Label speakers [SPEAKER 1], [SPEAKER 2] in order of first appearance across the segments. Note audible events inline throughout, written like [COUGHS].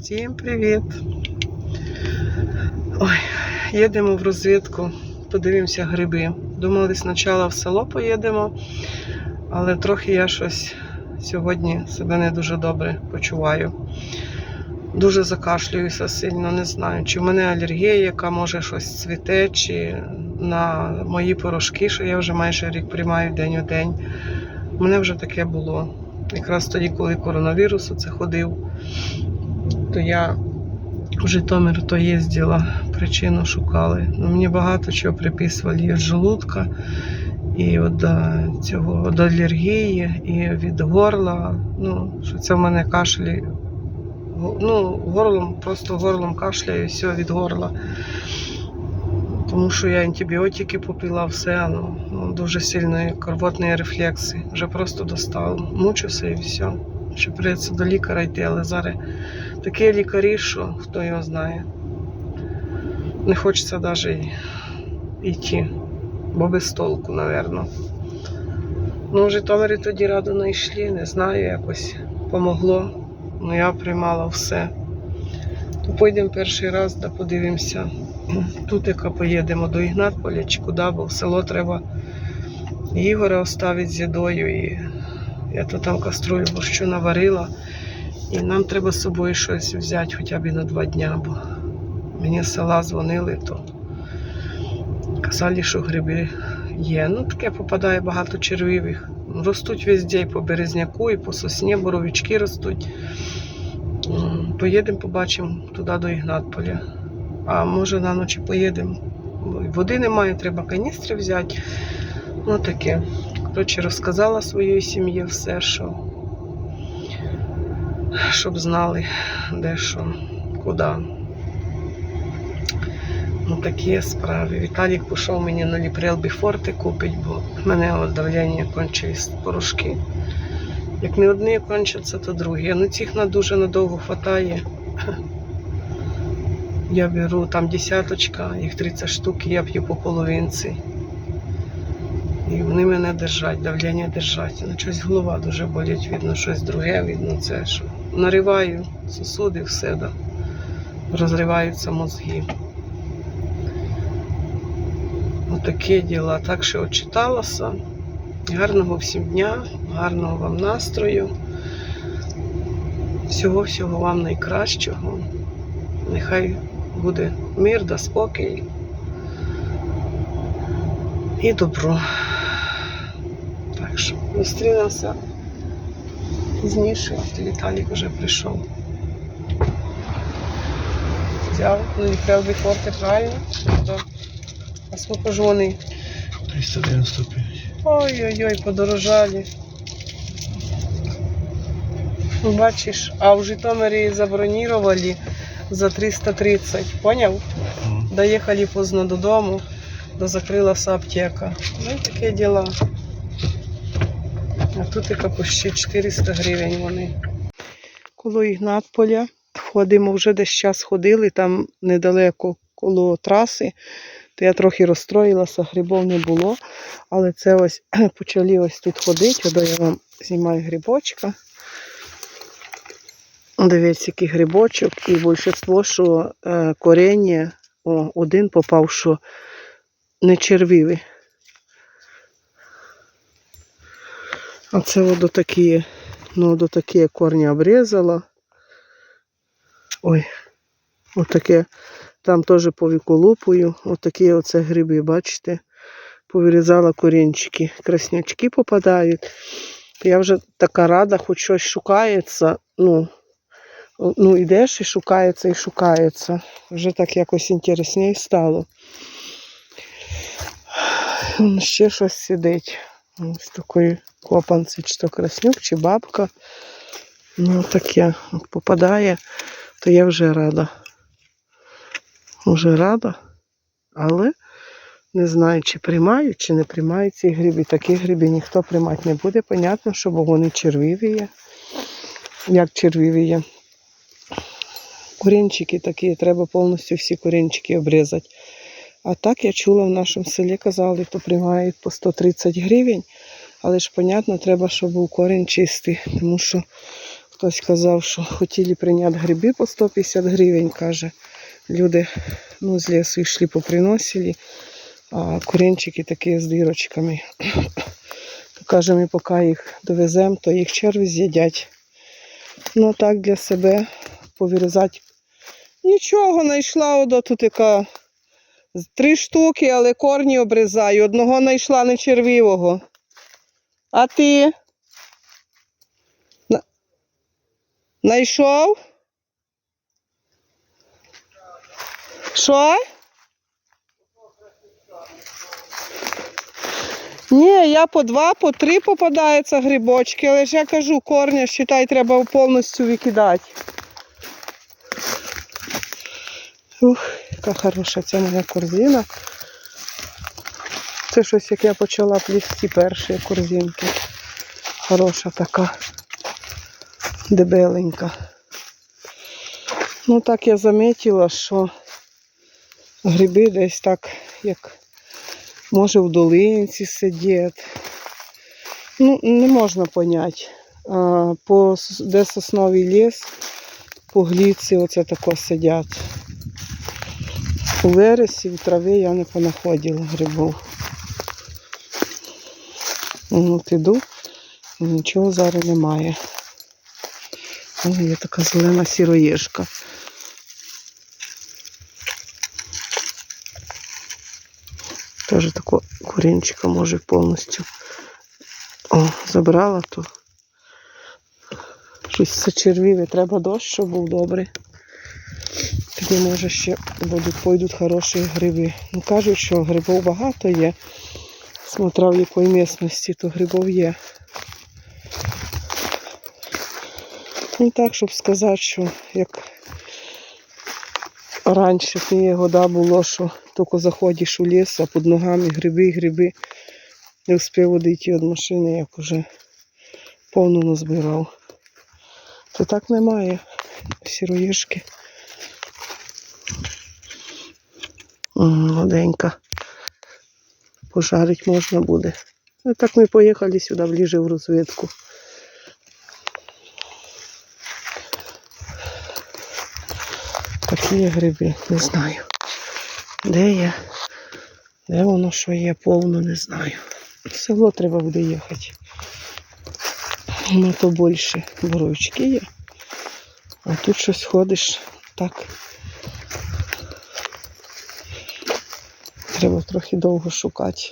[SPEAKER 1] Всім привіт! Ой, їдемо в розвідку, подивимося гриби. Думали, спочатку в село поїдемо, але трохи я щось сьогодні себе не дуже добре почуваю. Дуже закашлююся сильно, не знаю, чи в мене алергія, яка може щось цвіте, чи на мої порошки, що я вже майже рік приймаю день у день. У мене вже таке було. Якраз тоді, коли коронавірус це ходив, то я в Житомир то їздила, причину шукали. Ну, мені багато чого приписували від желудка, і від цього від алергії, і від горла. Ну, що це в мене кашлі. Ну, горлом, просто горлом кашляю, і все від горла. Тому що я антибіотики попила, все, ну, ну дуже сильні корвотні рефлекси. Вже просто достало. Мучуся і все. Ще прийдеться до лікаря йти, але зараз такі лікарі, що хто його знає. Не хочеться навіть йти, бо без толку, напевно. Ну, в Житомирі тоді раду не йшли, не знаю, якось помогло. Ну я приймала все. То поїдемо перший раз, да подивимося. Тут яка поїдемо до Ігнатполя чи куди, бо в село треба Ігоря оставити з їдою. І я то там каструлю борщу наварила. І нам треба з собою щось взяти хоча б і на два дня, бо мені з села дзвонили, то казали, що гриби є. Ну, таке попадає багато червивих. Ростуть везде, і по березняку, і по сосні, боровички ростуть. Поїдемо, побачимо туди до Ігнатполя. А може на ночі поїдемо. Води немає, треба каністри взяти. Ну таке. Коротше, розказала своїй сім'ї все, що щоб знали, де що, куди. Ну, такі справи. Віталік пішов мені на ліпрел біфорти купить, бо в мене давлення кончились порошки. Як не одні кончаться, то другі. Ну цих на дуже надовго хватає. Я беру там десяточка, їх 30 штук, і я п'ю по половинці. І вони мене держать, давлення держать. Ну, щось голова дуже болить, видно, щось друге, видно, це що. Нариваю сосуди, все, да. розриваються мозги. Отакі діла. Так що отчиталася. Гарного всім дня, гарного вам настрою. Всього-всього вам найкращого. Нехай буде мир да спокій і добро. Що зустрінемося пізніше. Віталік вже прийшов. Взяв, ну і форти, правильно? Да. А скільки ж вони?
[SPEAKER 2] 395.
[SPEAKER 1] Ой-ой-ой, подорожали. Ну, Бачиш, а в Житомирі забронировали за 330, поняв?
[SPEAKER 2] Мгм.
[SPEAKER 1] Доїхали поздно додому, да закрилася аптека. Ну і таке діла. А тут і капущі 400 гривень вони. Коло Ігнатполя ходимо, вже десь час ходили, там недалеко коло траси. То я трохи розстроїлася, грибов не було. Але це ось [CLEARS THROAT] почали ось тут ходити. Ото я вам знімаю грибочка. Дивіться, який грибочок. І більшість, що е, коріння, о, один попав, що не червивий. А це от до ну, до такі корні обрізала. Ой, отаке. Там теж повіколупую. Отакі оце гриби, бачите? Повирізала корінчики. Краснячки попадають. Я вже така рада, хоч щось шукається. Ну, ну йдеш і шукається, і шукається. Вже так якось інтересніше стало. Ще щось сидить. Ось такої копанці, чи то краснюк, чи бабка. Ну, таке попадає, то я вже рада. Вже рада, але не знаю, чи приймають, чи не приймають ці гриби. Такі гриби ніхто приймати не буде. Понятно, що бо вони червиві є. Як червиві є. Корінчики такі, треба повністю всі корінчики обрізати. А так я чула в нашому селі, казали, то приймають по 130 гривень. Але ж, понятно, треба, щоб був корінь чистий, тому що Хтось казав, що хотіли прийняти гриби по 150 гривень, каже. Люди ну, з лісу йшли поприносили, а куренчики такі з дирочками. То [COUGHS] каже, ми поки їх довеземо, то їх черві з'їдять. Ну так для себе повирізати. Нічого, знайшла одо тут яка три штуки, але корні обрізаю. Одного знайшла не червивого. А ти? На- Знайшов? Що? Ні, я по два, по три попадаються грибочки, але ж я кажу, корня, считай, треба повністю викидати. Ух, яка хороша ця моя корзина. Це щось, як я почала плісти перші корзинки. Хороша така, дебеленька. Ну так я замітила, що гриби десь так, як може в долинці сидять. Ну, не можна поняти. По, де сосновий ліс, по гліці оце тако сидять. У вересі, в траві я не понаходила грибів. Ну, піду, і нічого зараз немає. О, є така зелена сіроєшка. Теж такого курінчика може повністю. О, забрала то. Щось зачервіве, треба дощ, щоб був добрий. Тоді, може, ще будуть, пойдуть хороші гриби. Ну, кажуть, що грибів багато є. Смотря в якої місцевості, то грибів є. Ну так, щоб сказати, що як раніше тієї года було, що тільки заходиш у ліс, а під ногами гриби, гриби. Не встиг одійти від машини, як уже повну назбирав. То так немає. Сіроїшки. Молоденька. Пожарить можна буде. Ну, так ми поїхали сюди ближе в розвідку. Такі гриби, не знаю. Де є? Де воно що є, повно, не знаю. В село треба буде їхати. Ну то більше боровички є. А тут щось ходиш так. Треба трохи довго шукати.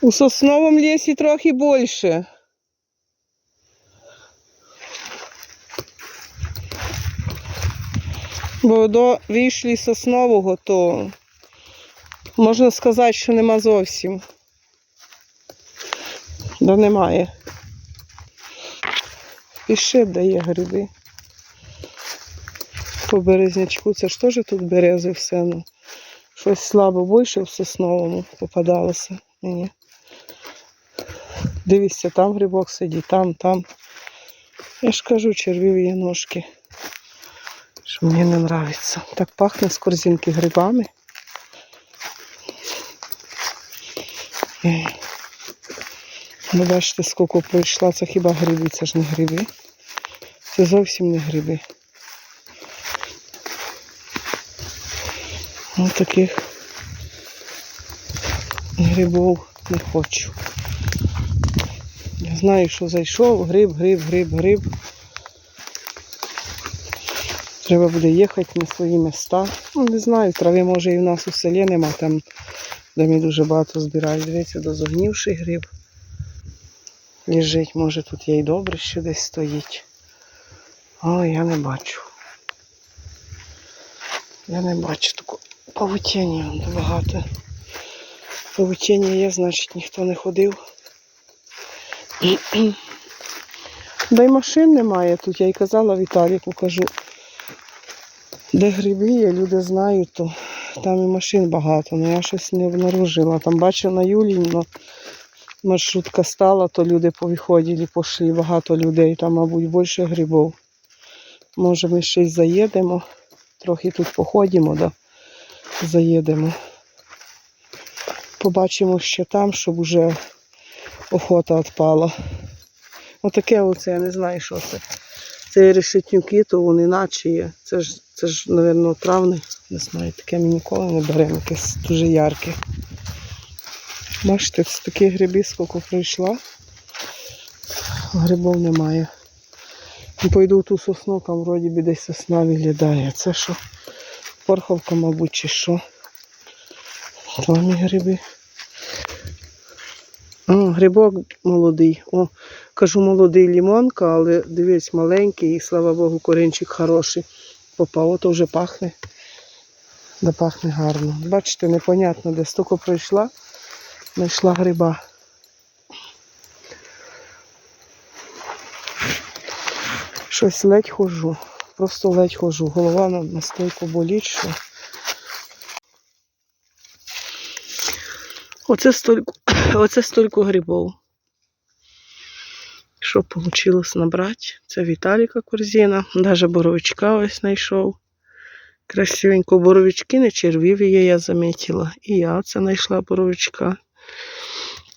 [SPEAKER 1] У сосновому лісі трохи більше. Бо до вийшли соснового, то можна сказати, що нема зовсім. Да немає. І ще дає гриби. По березнячку це ж теж тут берези все. Ну. Щось слабо більше в сосновому попадалося мені. Дивіться, там грибок сидить, там, там. Я ж кажу, червів є ножки. Що мені не подобається. Так пахне з корзинки грибами. Ей. Ну, бачите, скільки пройшла, це хіба гриби, це ж не гриби. Це зовсім не гриби. Ось таких грибів не хочу. Я знаю, що зайшов, гриб, гриб, гриб, гриб. Треба буде їхати на свої міста. Ну, не знаю, трави може і в нас у селі нема, там, де ми дуже багато збирають. Дивіться, дозогнівший гриб. Лежить, може тут є й добре, що десь стоїть. Але я не бачу. Я не бачу такого павутіння багато. Павутіння є, значить ніхто не ходив. [CLEARS THROAT] Да й машин немає тут, я й казала Віталіку, кажу. Де гриби є, люди знають, то там і машин багато, але я щось не обнаружила. Там бачила на Юліно, маршрутка стала, то люди повиходили, пішли, багато людей, там, мабуть, більше грибів. Може, ми ще й заїдемо, трохи тут походимо, да? Заїдемо. Побачимо ще там, щоб уже охота відпала. Отаке оце, я не знаю, що це. Це решетнюки, то вони наче є. Це ж, це ж, мабуть, травне. Не знаю, таке ми ніколи не беремо, якесь дуже ярке. Бачите, це такі гриби, скільки прийшла. Грибов немає. Пойду в ту сосну, там вроді би десь сосна виглядає. Це що? Порховка, мабуть, чи що. Там і гриби. О, грибок молодий. О, кажу молодий лімонка, але дивись, маленький і слава Богу, корінчик хороший. Попав, ото вже пахне. Да пахне гарно. Бачите, непонятно, де стільки пройшла, знайшла гриба. Щось ледь хожу. Просто ледь хожу. Голова настільки болить, що. Оце стільки, [COUGHS] оце стільки грибов. Що вийшло набрати? Це Віталіка корзина. Навіть боровичка ось знайшов. Красивенько. Боровички не червиві є, я замітила. І я оце знайшла боровичка.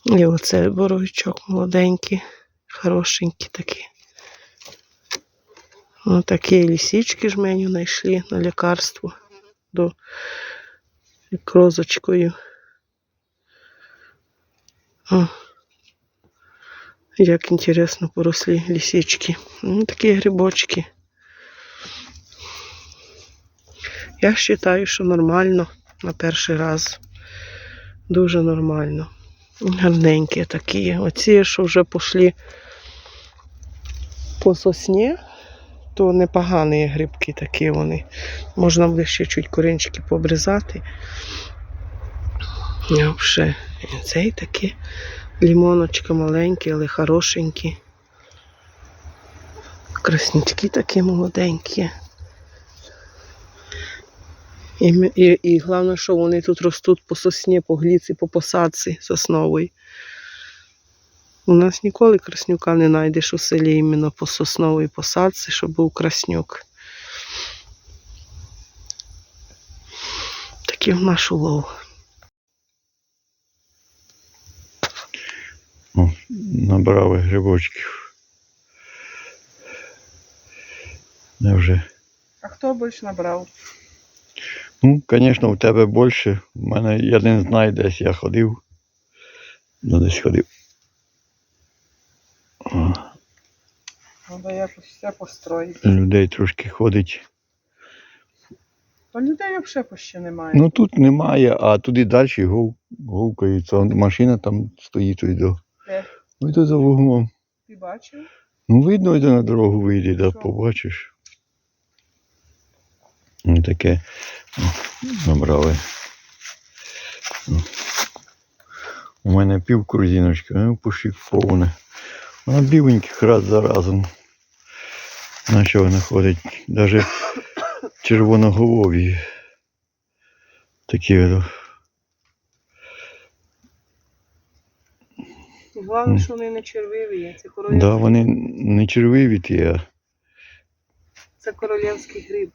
[SPEAKER 1] І оце боровичок молоденький, хорошенький такий. Ось такі лісічки жменю знайшли на лікарство до як розочкою. О, як інтересно порослі лісічки. Ну, такі грибочки. Я вважаю, що нормально на перший раз. Дуже нормально. Гарненькі такі. Оці, що вже пішли по сосні, то непогані грибки такі вони. Можна буде ще чуть корінчики пообрізати. Взагалі, цей такі лімоночка маленькі, але хорошенькі. Краснячки такі молоденькі. І, і, і головне, що вони тут ростуть по сосні, по гліці, по посадці сосновій. У нас ніколи краснюка не знайдеш у селі іменно по сосновій посадці, щоб був краснюк. Такий в наш улов.
[SPEAKER 2] О, набрали грибочків. Я вже.
[SPEAKER 1] А хто більше набрав?
[SPEAKER 2] Ну, звісно, у тебе більше. У мене я не знаю, десь я ходив. Ну, десь ходив.
[SPEAKER 1] Треба якось все построїти.
[SPEAKER 2] людей трошки ходить.
[SPEAKER 1] А людей взагалі ще немає.
[SPEAKER 2] Ну тут немає, а туди далі гов, говкається. Машина там стоїть до.
[SPEAKER 1] Де?
[SPEAKER 2] Ось до за вуглом.
[SPEAKER 1] Ти бачив?
[SPEAKER 2] Ну, видно, йде на дорогу вийде, да,
[SPEAKER 1] Що?
[SPEAKER 2] побачиш. Ну, таке набрали. У мене пів корзиночки, ну, пушик повне. Вона біленьких раз за разом. Наче вона ходить. Навіть червоноголові. Такі. о.
[SPEAKER 1] Головне, що вони не червиві є. Це королівський,
[SPEAKER 2] Да, вони не червиві ті, а
[SPEAKER 1] це королівський гриб.